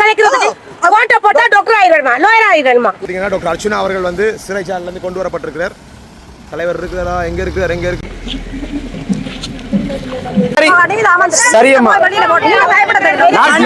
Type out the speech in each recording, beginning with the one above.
கலைக்கிறது ஓட்ட போட்டா டாக்டர் ஆயிடணுமா லோயர் ஆயிடணுமா பார்த்தீங்கன்னா டாக்டர் அர்ச்சுனா அவர்கள் வந்து சிறைச்சாலையிலேருந்து கொண்டு வரப்பட்டிருக்கிறார். தலைவர் இருக்கிறாரா? எங்க இருக்கிறார்? எங்க இருக்கு? சரியம்மா.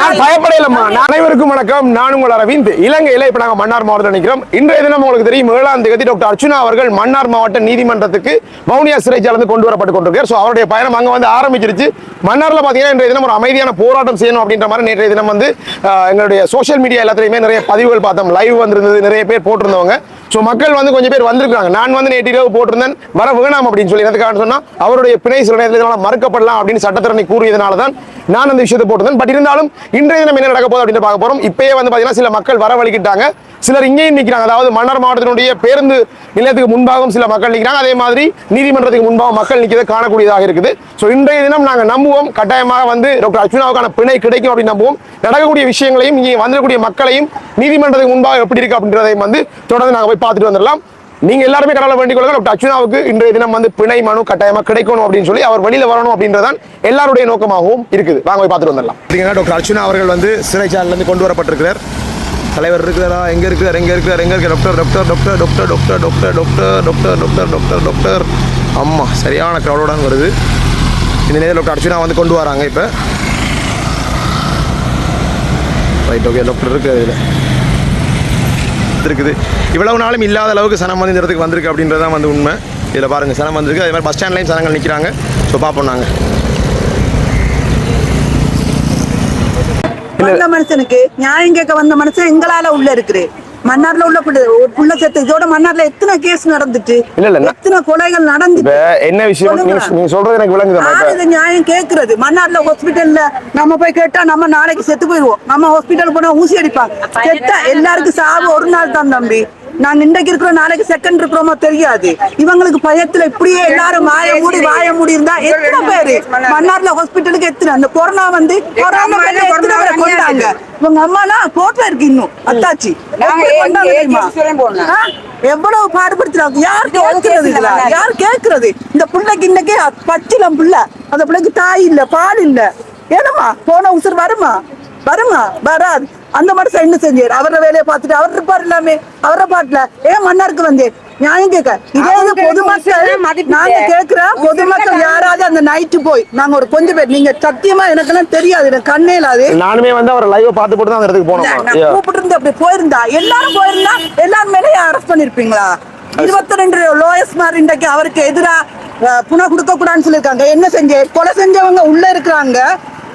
நான் பயப்படையிலம்மா அனைவருக்கும் வணக்கம். நான் உங்கள் அரவிந்த். இலங்கையில இப்ப நாங்க மன்னார் மாவட்டத்தில் நிற்கிறோம் இன்றைய தினம் உங்களுக்கு தெரியும் ஏழாம் தேதி டாக்டர் அர்ச்சுனா அவர்கள் மன்னார் மாவட்ட நீதிமன்றத்துக்கு வவுனியா சிறைச்சாலிருந்து கொண்டு வரப்பட்டு கொண்டிருக்கார். ஸோ அவருடைய பயணம் அங்கே வந்து ஆரம்பிச்சிருச்சு. மன்னார்ல பார்த்தீங்கன்னா இன்றைய தினம் ஒரு அமைதியான போராட்டம் செய்யணும் அப்படின்ற மாதிரி நேற்றைய தினம் வந்து ஆஹ், எங்களுடைய சோஷியல் மீடியா எல்லாத்துலயுமே நிறைய பதிவுகள் பார்த்தோம். லைவ் வந்திருந்தது. நிறைய பேர் போட்டிருந்தவங்க. ஸோ மக்கள் வந்து கொஞ்சம் பேர் வந்திருக்காங்க நான் வந்து நேற்று இரவு போட்டிருந்தேன். வர வேணாம் அப்படின்னு சொல்லி. எதுக்காக சொன்னா அவருடைய பிணை சில நேரத்தில் இதனால தடுக்கப்படலாம் அப்படின்னு சட்டத்திறனை கூறியதுனாலதான் நான் அந்த விஷயத்தை போட்டிருந்தேன். பட் இருந்தாலும் இன்றைய தினம் என்ன நடக்க போகுது அப்படின்னு பார்க்க போறோம். இப்பயே வந்து பாத்தீங்கன்னா சில மக்கள் வரவழிக்கிட்டாங்க. சிலர் இங்கேயும் நிற்கிறாங்க அதாவது மன்னர் மாவட்டத்தினுடைய பேருந்து நிலையத்துக்கு முன்பாகவும் சில மக்கள் நிற்கிறாங்க அதே மாதிரி நீதிமன்றத்துக்கு முன்பாக மக்கள் நிற்கிறத காணக்கூடியதாக இருக்குது. ஸோ இன்றைய தினம் நாங்கள் நம்புவோம். கட்டாயமாக வந்து டாக்டர் அர்ஜுனாவுக்கான பிணை கிடைக்கும் அப்படின்னு நம்புவோம். நடக்கக்கூடிய விஷயங்களையும் இங்கே வந்திருக்கக்கூடிய மக்களையும் நீதிமன்றத்துக்கு முன்பாக எப்படி இருக்கு அப்படின்றதையும் வந்து தொடர்ந்து நாங்கள் போய் பார்த்துட்டு வந்துடலாம். நீங்க எல்லாருமே கடவுளை வேண்டிக் டாக்டர் அர்ச்சுனாவுக்கு இன்றைய தினம் வந்து பிணை மனு கட்டாயமா கிடைக்கணும் அப்படின்னு சொல்லி அவர் வழியில வரணும் அப்படின்றதான் எல்லாருடைய நோக்கமாகவும் இருக்குது. வாங்க போய் பார்த்துட்டு வந்துடலாம். பார்த்தீங்கன்னா டாக்டர் அர்ச்சுனா அவர்கள் வந்து சிறைச்சாலையிலேருந்து கொண்டு வரப்பட்டிருக்கிறார். தலைவர் இருக்கிறாரா? எங்க இருக்கிறார்? எங்க இருக்கிறார்? எங்க இருக்கிற doctor doctor doctor doctor doctor doctor doctor doctor doctor doctor doctor அம்மா சரியான crowd-ஓட வருது. இந்த நேரத்தில் டாக்டர் அர்ச்சுனா வந்து கொண்டு வராங்க இப்போ. ரைட் ஓகே டாக்டர் இருக்கு இதில். இருக்குது இவ்வளவு நாளும் இல்லாத அளவுக்கு சனம் வந்து இந்த இடத்துக்கு வந்திருக்கு அப்படின்றது தான் வந்து உண்மை. இதில் பாருங்கள் சனம் வந்திருக்கு. அதே மாதிரி பஸ் ஸ்டாண்ட்லையும் சனங்கள் நிற்கிறாங்க ஸோ பார்ப்போம் நாங்கள் வந்த மனுஷனுக்கு நியாயம் கேட்க வந்த மனுஷன் எங்களால உள்ள இருக்குது மன்னார்ல உள்ள புள்ள ஒரு புள்ள செத்து இதோட மன்னார்ல எத்தனை கேஸ் நடந்துட்டு இல்ல, இல்ல, எத்தனை கொலைகள் நடந்துட்டு என்ன விஷயம். நீங்க சொல்றது எனக்கு விளங்குது நியாயம் கேக்குறது? மன்னார்ல ஹாஸ்பிட்டல்ல நம்ம போய் கேட்டா நம்ம நாளைக்கு செத்து போயிடுவோம் நம்ம ஹாஸ்பிட்டல் போனா ஊசி அடிப்பாங்க. செத்தா எல்லாருக்கும் சாவு ஒரு நாள் தான் தம்பி. நாங்க இன்றைக்கு இருக்கிறோம் நாளைக்கு செகண்ட் இருக்கிறோமோ தெரியாது. இவங்களுக்கு பயத்துல இப்படியே எல்லாரும் வாய மூடி வாய மூடி இருந்தா எத்தனை பேரு? மன்னார்ல ஹாஸ்பிட்டலுக்கு எத்தனை? அந்த கொரோனா வந்து கொரோனா எத்தனை பேரை கொண்டாங்க? இவங்க அம்மானா கோட்ல இருக்கு இன்னும். அத்தாச்சி? எவ்வளவு பாடுபடுத்துறாங்க? யார் கேட்கறது யார் கேட்கறது இந்த பிள்ளைக்கு இன்னைக்கு பச்சிலம் பிள்ளை. அந்த பிள்ளைக்கு தாய் இல்ல பால் இல்ல. ஏனம்மா? போன உசுர் வருமா? வருமா? வராது. அந்த மனுஷன் என்ன செஞ்சாரு. அவர வேலையை பார்த்துட்டு அவர் இருப்பார் எல்லாமே. அவரை பாட்டுல ஏன் மன்னாருக்கு வந்தேன் நியாயம் கேட்க. இதே இது பொதுமக்கள் நாங்க கேக்குறோம் பொதுமக்கள் யாராவது அந்த நைட்டு போய் நாங்க ஒரு கொஞ்சம் பேர் நீங்க சத்தியமா எனக்கெல்லாம் தெரியாது எனக்கு கண்ணே இல்லாது நானுமே வந்து அவர் லைவ் பார்த்து போட்டு தான் அந்த இடத்துக்கு போனோம். நான் கூப்பிட்டு இருந்து அப்படி போயிருந்தா எல்லாரும் போயிருந்தா எல்லாரும் மேலே அரெஸ்ட் பண்ணிருப்பீங்களா? இருபத்தி ரெண்டு லோயஸ் மாதிரி இன்றைக்கு அவருக்கு எதிரா அஹ், புன கொடுக்க கூடாதுன்னு சொல்லியிருக்காங்க. என்ன செஞ்ச? கொலை செஞ்சவங்க உள்ள இருக்கிறாங்க.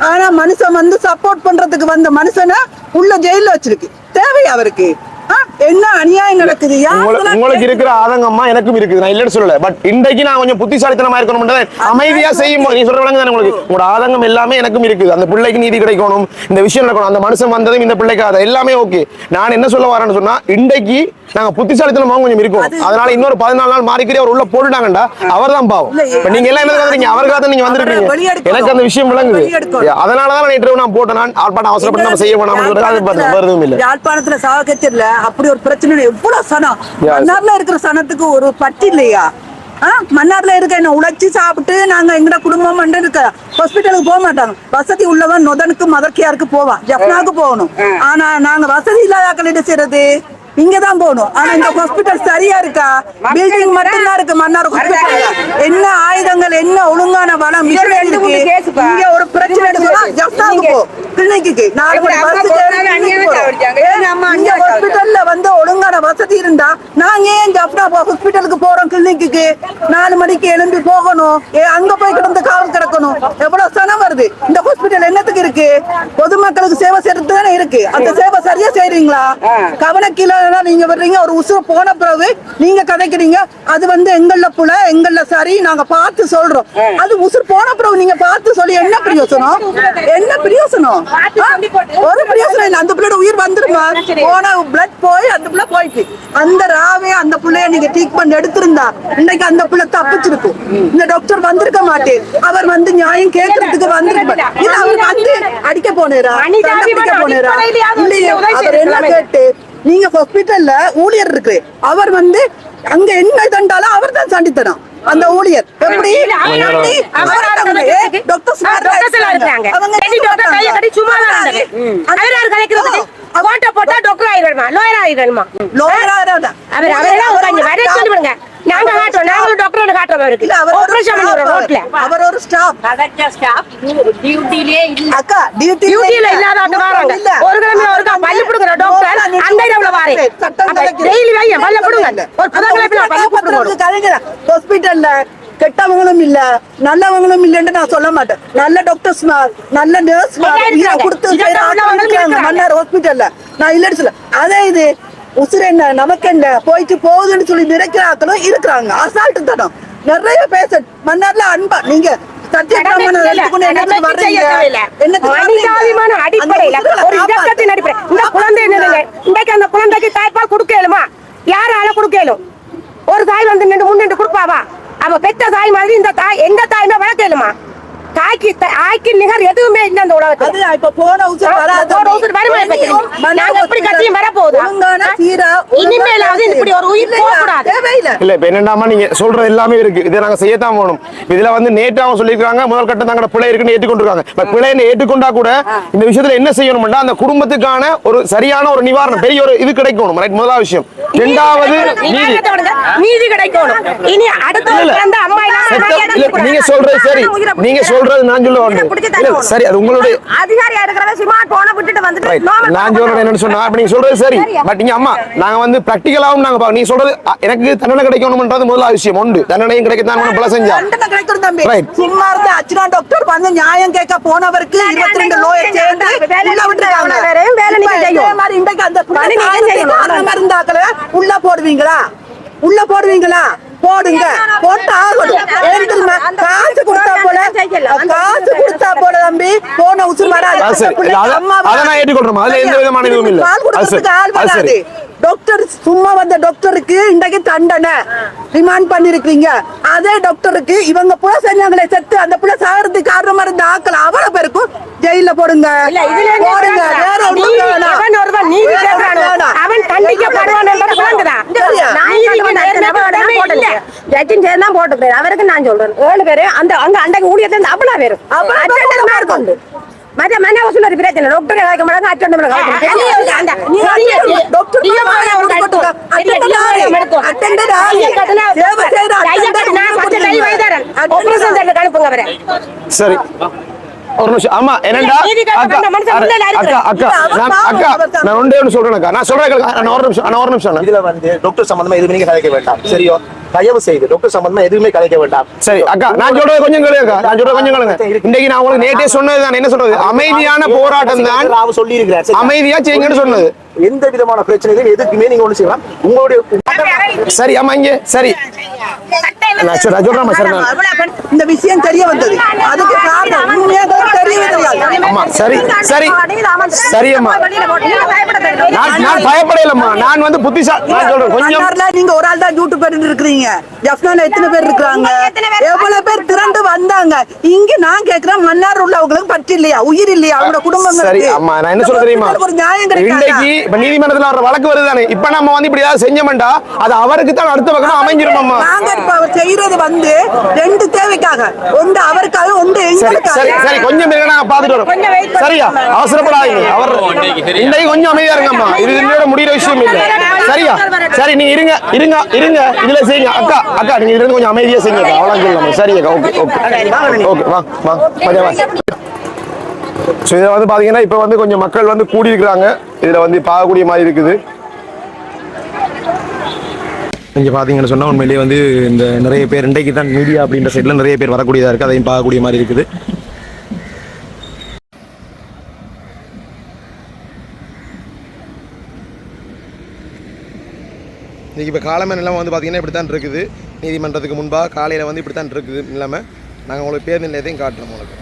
ஆனா மனுஷன் வந்து சப்போர்ட் பண்றதுக்கு வந்த மனுஷனை உள்ள ஜெயில வச்சிருக்கு. தேவை அவருக்கு? என்ன அநியாயம் நடக்குது? உங்களுக்கு இருக்கிற ஆதங்கமா எனக்கும் இருக்குது. நான் இல்லைன்னு சொல்லல. பட் இன்றைக்கு நான் கொஞ்சம் புத்திசாலித்தனமா இருக்கணும் அமைதியா செய்யும் நீ சொல்ற விளங்குது உங்களுக்கு? உங்களோட ஆதங்கம் எல்லாமே எனக்கும் இருக்குது. அந்த பிள்ளைக்கு நீதி கிடைக்கணும் இந்த விஷயம் நடக்கணும் அந்த மனுஷன் வந்ததும் இந்த பிள்ளைக்கு அது எல்லாமே ஓகே நான் என்ன சொல்ல வரேன்னு சொன்னா இன்றைக்கு நாங்க புத்திசாலித்தனமா கொஞ்சம் இருக்கும். அதனால இன்னொரு பதினாலு நாள் மாறிக்கிறே அவர் உள்ள போட்டுட்டாங்கடா அவர் தான் பாவம். நீங்க எல்லாம் என்ன வந்தீங்க அவருக்காக தான் நீங்க வந்திருக்கீங்க. எனக்கு அந்த விஷயம் விளங்குது. வெளியெடுக்கணும். அதனால தான் நேற்று நான் போட்டேன். நான் ஆர்ப்பாட்டம் அவசரப்பட்டு நம்ம செய்ய பாருங்க, வருதும் இல்லை. யாழ்ப்பாணத்துல சாவகச்சேரில அப்படி ஒரு பிரச்சனை. எவ்வளவு சனம். மன்னார்ல இருக்கிற சனத்துக்கு ஒரு பட்டி இல்லையா? ஆ, மன்னார்ல இருக்க என்ன உழைச்சி சாப்பிட்டு நாங்க எங்கட குடும்பம் வந்து இருக்க ஹாஸ்பிட்டலுக்கு போக மாட்டாங்க. வசதி உள்ளவன் நொதனுக்கு மதர்க்கியாருக்கு போவான். ஜப்னாக்கு போகணும். ஆனா நாங்க வசதி இல்லாத ஆக்களிட இங்கதான் போகணும். ஆனா இந்த ஹாஸ்பிட்டல் சரியா இருக்கா? பில்டிங் மட்டும்தான் இருக்கு மன்னார் ஹாஸ்பிட்டல் என்ன ஆயுதங்கள் என்ன ஒழுங்கான வளம் இங்க ஒரு பிரச்சனை இருக்குன்னா ஜப்னாக்கு போ. கிளினிக்கு நாலு மணி. இங்க ஹாஸ்பிட்டல்ல வந்து ஒழுங்கான வசதி இருந்தா நாங்க ஏன் ஜப்னா ஹாஸ்பிட்டலுக்கு போறோம் கிளினிக்கு நாலு மணிக்கு எழும்பி போகணும். ஏ அங்க போய் கிடந்து காவல் கிடக்கணும். எவ்வளவு சனம் வருது. இந்த ஹாஸ்பிட்டல் என்னத்துக்கு இருக்கு? பொதுமக்களுக்கு சேவை செய்யறது தானே இருக்கு. அந்த சேவை சரியா செய்றீங்களா? கவனக்கீழ நீங்க வர்றீங்க ஒரு உசுறு போன பிறகு நீங்க கதைக்கிறீங்க. அது வந்து எங்கள்ல புல எங்கள்ல சரி நாங்க பார்த்து சொல்றோம். அது உசுறு போன பிறகு நீங்க பார்த்து சொல்லி என்ன பிரயோசனம்? என்ன பிரயோசனம்? ஒரு பிரயோசனம் இல்லை. அந்த பிள்ளையோட உயிர் வந்துருமா? போன பிளட் போய் அந்த பிள்ளை போயிட்டு. அந்த ராவே அந்த பிள்ளைய நீங்க ட்ரீட்மெண்ட் எடுத்திருந்தா இன்னைக்கு அந்த பிள்ளை தப்பிச்சிருக்கும் இந்த டாக்டர் வந்திருக்க மாட்டேன் அவர் வந்து நியாயம் கேட்கறதுக்கு இல்ல அவர் வந்து அடிக்க போனேரா? அடிக்க போனேரா? இல்லையே அவர் என்ன கேட்டு நீங்க ஹாஸ்பிட்டல்ல ஊழியர் இருக்கு. அவர் வந்து அங்க என்ன தண்டாலும் அவர் தான் சண்டி தரும் அந்த ஊழியர் எப்படி போட்டா டாக்டர் ஆயிடணுமா லோயர் ஆயிடணுமா லோயர் ஆயிடணும் அவர் அவரெல்லாம் வர சொல்லி விடுங்க நாங்க காட்டுறோம். நாங்களும் டாக்டர் காட்டுறோம் அவருக்கு இல்ல அவர் ஒரு ஆபரேஷன் staff. ரோட்ல. அவர் ஒரு ஸ்டாஃப் டியூட்டிலே அக்கா டியூட்டி டியூட்டில இல்லாத ஆட்டு வராங்க ஒரு கிழமை ஒருக்கா பல்லு புடுங்குற டாக்டர் அந்த இடத்துல வாரே. டெய்லி வைங்க பல்ல புடுங்க? ஒரு புதன்கிழமை பல்லு புடுங்க ஹாஸ்பிட்டல்ல கெட்டவங்களும் இல்ல. நல்லவங்களும் இல்லன்னு நான் சொல்ல மாட்டேன். நல்ல டாக்டர்ஸ் நல்ல நர்ஸ். கொடுத்து ஆட்கள். மன்னார் ஹாஸ்பிட்டல்ல நான் இல்லன்னு சொல்ல அதே இது உசுறு என்ன நமக்கு என்ன போயிட்டு போகுதுன்னு சொல்லி நிறைக்கிற ஆட்களும் இருக்கிறாங்க. அசால்ட்டு தனம். நிறைய பேச மன்னார்ல அன்பா நீங்க அடிப்படையில ஒரு உசுரை இயக்கத்தின் அடிப்படை இந்த குழந்தை இன்றைக்கு அந்த குழந்தைக்கு தாய்ப்பால் கொடுக்கலுமா யாரால கொடுக்கலும் ஒரு தாய் வந்து நின்று முன்னின்று கொடுப்பாவா? அவ பெத்த தாய் மாதிரி இந்த தாய் எந்த தாயுமே வளர்க்கலுமா தாய்க்கு த- ஆய்க்கு நிகர் எதுவுமே இல்லை அந்த உலகத்துல. அது இப்ப போன உசுறு ஆ, வராது. போன உசுறு வருமா இப்ப நாங்க எப்படி ஆ? சீரா, ஒழுங்கான இனிமேலாவது இப்படி ஒரு உயிர்? போகக்கூடாது. தேவையில்லை. இல்ல இப்ப என்னண்டாமா நீங்க சொல்றது எல்லாமே இருக்கு. இதை நாங்க செய்யத்தான் போகணும் இதுல வந்து நேற்று அவங்க சொல்லியிருக்காங்க முதல் கட்டம் தங்களோட பிழை இருக்குன்னு ஏற்றுக்கொண்டிருக்காங்க. இப்ப பிழைன்னு ஏற்றுக்கொண்டா கூட இந்த விஷயத்துல என்ன செய்யணும்னா அந்த குடும்பத்துக்கான ஒரு சரியான ஒரு நிவாரணம் பெரிய ஒரு இது கிடைக்கணும். ரைட் முதலாவது விஷயம். ரெண்டாவது நீதி. கிடைக்கணும். இனி அடுத்த. நீங்க சொல்றது சரி. உயிரை பிடிக்க- நான் சொல்ல. சரி அது உங்களுடைய அதிகாரியா இருக்கிறவ ஸ்மார்ட் போனை விட்டுட்டு வந்துட்டு Right. normal நான் phone சொல்றது என்னன்னு சொன்னா அப்ப நீங்க சொல்றது சரி. பட் நீங்க அம்மா நாங்க வந்து பிராக்டிகலாவும் நாங்க பா- நீங்க சொல்றது அ, எனக்கு தண்டனை கிடைக்கணும்ன்றது முதலாவது விஷயம் உண்டு. தண்டனையும் கிடைக்கத்தான் ஒண்ணு செஞ்சா கிடைக்கும் தம்பி. சும்மா இருந்த அர்ச்சனா டாக்டர் வந்து நியாயம் கேட்க போனவருக்கு இருபத்தி ரெண்டு லோயர் சேர்ந்து மாதிரி இன்றைக்கு அந்த இருந்தாக்கள உள்ள போடுவீங்களா? உள்ள போடுவீங்களா? போடுங்க. போட்டு ஆகணும் ஏன் தெரியுமா? காசு கொடுத்தா போல. காசு கொடுத்தா போல தம்பி. போன உசுறு வராது அது சரி. இல்ல, அத- அம்மா அதை நான் ஏற்றுக்கொள்றேன். அதுல எந்த விதமான இதுவும் இல்ல. டாக்டர் சும்மா வந்த டாக்டருக்கு இன்றைக்கு தண்டனை. ரிமாண்ட் பண்ணிருக்கீங்க அதே டாக்டருக்கு இவங்க புள்ள செஞ்சாங்களே செத்து அந்த புள்ள சாகிறதுக்கு காரணமா இருந்த ஆக்கள் அவரை பேருக்கும் ஜெயில போடுங்க. போடுங்க? வேற நீதி. அவன் சேர்ந்து தான் போட்டுக்கிறேன். அவருக்கு நான் சொல்றேன். ஏழு பேரு அந்த அங்க அன்றைக்கு ஊழியத்துல இருந்து அவ்வளவு பேரும் மற்ற மன வசூல் ஒரு பிரச்சனை. டாக்டர் கலைக்க மாட்டாங்க சரி. ஒரு நிமிஷம். ஆமா என்னடா அக்கா அக்கா நான் அக்கா. நான் ஒன்றே ஒன்று சொல்றேன் அக்கா. நான் சொல்றேன் கேளுங்க. நான் ஒரு நிமிஷம் நான் ஒரு நிமிஷம் இதுல வந்து டாக்டர் சம்பந்தமா எதுவுமே கலைக்க வேண்டாம். சரியோ? தயவு செய்து டாக்டர் சம்பந்தமா எதுவுமே கலைக்க வேண்டாம். சரி அக்கா நான் சொல்றது கொஞ்சம் கேளுங்க அக்கா. நான் சொல்றது கொஞ்சம் கேளுங்க. இன்னைக்கு நான் உங்களுக்கு நேற்றே சொன்னது தான். என்ன சொல்றது? அமைதியான போராட்டம் தான் ராவ் சொல்லி இருக்கிறார் அமைதியா செய்யுங்கன்னு சொன்னது. எந்த விதமான பிரச்சனையும் எதுக்குமே நீங்க ஒண்ணு செய்யலாம். உங்களுடைய சரி ஆமா இங்க. சரி நான் சொல்றேன் சரி நான் இந்த விஷயம் தெரிய வந்தது. அதுக்கு காரணம் உண்மையாக தெரியவே தெரியாது அம்மா சரி சரி சரி அம்மா. நான் நான் பயப்படையிலம்மா நான் வந்து புத்திசா நான் சொல்றேன் கொஞ்சம் நீங்க ஒரு ஆள் தான் யூடியூப் பேர் இருக்கிறீங்க. ஜப்னால எத்தனை பேர் பேர் எவ்வளவு பேர் திரண்டு வந்தாங்க? இங்க நான் கேக்குறேன் மன்னார் உள்ளவங்களுக்கு பற்று இல்லையா உயிர் இல்லையா? அவங்களோட குடும்பங்களுக்கு? சரி அம்மா நான் என்ன சொல்ல தெரியுமா? ஒரு நியாயம் கிடைக்காதா? இப்ப நீதிமன்றத்துல வர வழக்கு வருதானே இப்ப நம்ம வந்து இப்படி ஏதாவது செஞ்சோம்டா அது அவருக்கு தான் அடுத்த பக்கமா அமைஞ்சிரும் அம்மா? நாங்க இப்ப அவர் செய்யறது வந்து ரெண்டு தேவைக்காக. ஒன்று அவருக்காக ஒன்று சரி சரி எங்களுக்காக. சரி கொஞ்சம் இருங்க நாங்க பாத்துட்டு வரோம். சரியா? அவசரப்படாதீங்க. அவர் இன்றைக்கு கொஞ்சம் அமைதியா இருங்கம்மா. இது இன்னோட முடிகிற விஷயம் இல்ல. சரியா? சரி நீங்க இருங்க இருங்க இருங்க. இதுல செய்யுங்க. அக்கா அக்கா நீங்க இருந்து கொஞ்சம் அமைதியா செய்யுங்க அக்கா. அவ்வளவு சொல்லலாமா சரி அக்கா ஓகே ஓகே. ஓகே வா வா. மஜா வா. ஸோ இதில் வந்து பார்த்தீங்கன்னா இப்போ வந்து கொஞ்சம் மக்கள் வந்து கூடி இருக்கிறாங்க இதில் வந்து பார்க்கக்கூடிய மாதிரி இருக்குது. இங்கே பார்த்தீங்கன்னு சொன்னால் உண்மையிலேயே வந்து இந்த நிறைய பேர் இன்றைக்கு தான் மீடியா அப்படின்ற சைடில் நிறைய பேர் வரக்கூடியதாக இருக்குது அதையும் பார்க்கக்கூடிய மாதிரி இருக்குது. இன்றைக்கி இப்போ காலமே நிலைமை வந்து பார்த்தீங்கன்னா இப்படி தான் இருக்குது. நீதிமன்றத்துக்கு முன்பாக காலையில் வந்து இப்படி தான் இருக்குது. நிலைமை நாங்கள் உங்களுக்கு பேருந்து நிலையத்தையும் காட்டுறோம் உங்களுக்கு.